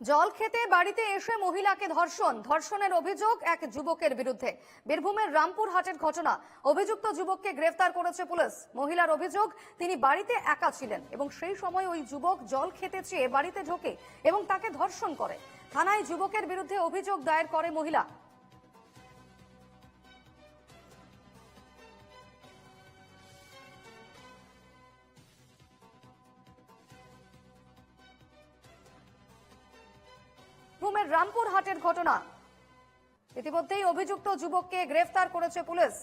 জল খেতে বাড়িতে এসে মহিলাকে ধর্ষণ। ধর্ষণের অভিযোগ এক যুবকের বিরুদ্ধে। বীরভূমের রামপুর হাটের ঘটনা। অভিযুক্ত যুবককে গ্রেফতার করেছে পুলিশ। মহিলার অভিযোগ, তিনি বাড়িতে একা ছিলেন এবং সেই সময় ওই যুবক জল খেতে চেয়ে বাড়িতে ঢোকে এবং তাকে ধর্ষণ করে। থানায় যুবকের বিরুদ্ধে অভিযোগ দায়ের করে মহিলা। বীরভূমের রামপুর হাটের ঘটনা। ইতিমধ্যেই অভিযুক্ত যুবককে গ্রেফতার করেছে পুলিশ।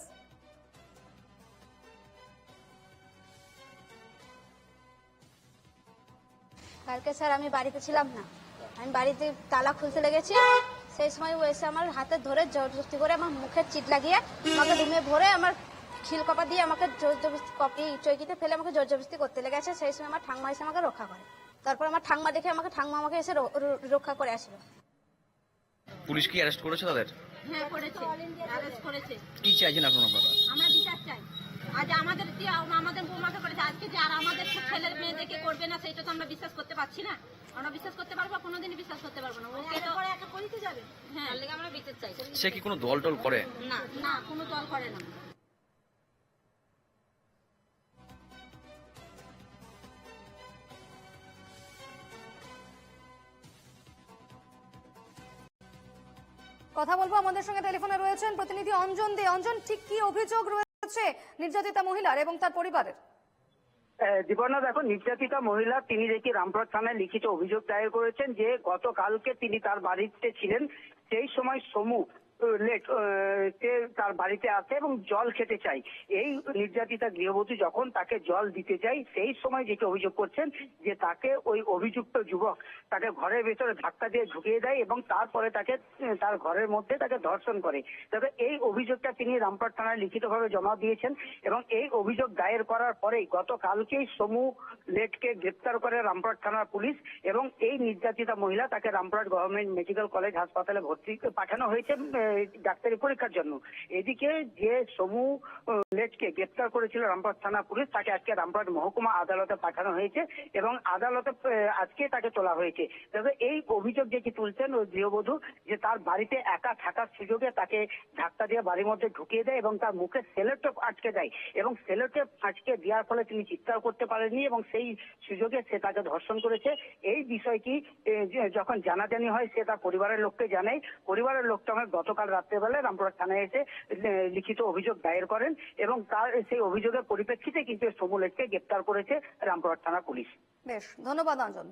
কালকে স্যার, আমি বাড়িতে ছিলাম না। আমি বাড়িতে তালা খুলতে লেগেছি। সেই সময় ও এসে আমার হাতে ধরে জবরদস্তি করে আমার মুখে চিট লাগিয়ে আমাকে রুমে ভরে আমার খিল কপা দিয়ে আমাকে জোর জবরদস্তি কপি চৌকিতে ফেলে আমাকে জোর করতে লেগেছে। সেই সময় আমার ঠাংমা এসে আমাকে রক্ষা করে। তারপর আমার ঠাংমা দেখে আমাকে ঠাংমা আমাকে এসে রক্ষা করে আসলো। পুলিশ কি অ্যারেস্ট করেছে তাদের? হ্যাঁ করেছে। অ্যারেস্ট করেছে। কি চাইছেন এখন আপনারা? আমরা বিচার চাই। আজ আমাদের যে আমাদের বৌমাকে করেছে আজকে যে আর আমাদের ছেলের মেয়েদেরকে করবে না সেটা তো আমরা বিশ্বাস করতে পারছি না। আমরা বিশ্বাস করতে পারব কোনোদিনই বিশ্বাস করতে পারব না। ওকে তো একা করিতে যাবে? হ্যাঁ। তার লেগে আমরা বিচার চাই। সে কি কোনো দল টল করে? না না কোনো দল করে না। কথা বলব। আমাদের সঙ্গে টেলিফোনে রয়েছেন প্রতিনিধি অঞ্জন দে। অঞ্জন, ঠিক কি অভিযোগ রয়েছে নির্যাতিতা মহিলার এবং তার পরিবারের? জীবনা দেখো, নির্যাতিতা মহিলা, তিনি দেখি রামপুরহাট থানায় লিখিত অভিযোগ দায়ের করেছেন যে গতকালকে তিনি তার বাড়িতে ছিলেন, সেই সময় সমু তার বাড়িতে আসে এবং জল খেতে চাই এই নির্যাতিতা গৃহবধূ যখন তাকে জল দিতে যায়, সেই সময় যেটি অভিযোগ করছেন যে তাকে ওই অভিযুক্ত যুবক তাকে ঘরের ভেতরে ধাক্কা দিয়ে ঢুকিয়ে দেয় এবং তারপরে তাকে তার ঘরের মধ্যে তাকে ধর্ষণ করে। তবে এই অভিযোগটা তিনি রামপাট থানায় লিখিতভাবে জমা দিয়েছেন এবং এই অভিযোগ দায়ের করার পরেই গতকালকেই সমু লেটকে গ্রেপ্তার করে রামপুরহাট থানার পুলিশ এবং এই নির্যাতিতা মহিলা তাকে রামপুরহাট গভর্নমেন্ট মেডিকেল কলেজ হাসপাতালে ভর্তি পাঠানো হয়েছে ডাক্তারি পরীক্ষার জন্য। এদিকে যে সমু লেটকে গ্রেপ্তার করেছিল রামপুরহাট থানা পুলিশ, তাকে আজকে রামপুরহাট মহকুমা আদালতে পাঠানো হয়েছে এবং আদালতে আজকে তাকে তোলা হয়েছে। তবে এই অভিযোগ যেটি তুলছেন ওই গৃহবধূ, যে তার বাড়িতে একা থাকার সুযোগে তাকে ধাক্কা দিয়ে বাড়ির মধ্যে ঢুকিয়ে দেয় এবং তার মুখে সেলোটেপ আটকে দেয় এবং সেলোটেপ আটকে দেওয়ার ফলে তিনি চিৎকার করতে পারেননি এবং সেই সুযোগে সে তাকে ধর্ষণ করেছে। এই বিষয়টি যখন জানাজানি হয়, সে তার পরিবারের লোককে জানায়। পরিবারের লোকটা আমার গতকাল রাত্রেবেলায় রামপুরহাট থানায় এসে লিখিত অভিযোগ দায়ের করেন এবং তার, সেই অভিযোগের পরিপ্রেক্ষিতে কিন্তু সমুলেটকে গ্রেপ্তার করেছে রামপুরহাট থানা পুলিশ। বেশ, ধন্যবাদ, অঞ্জন।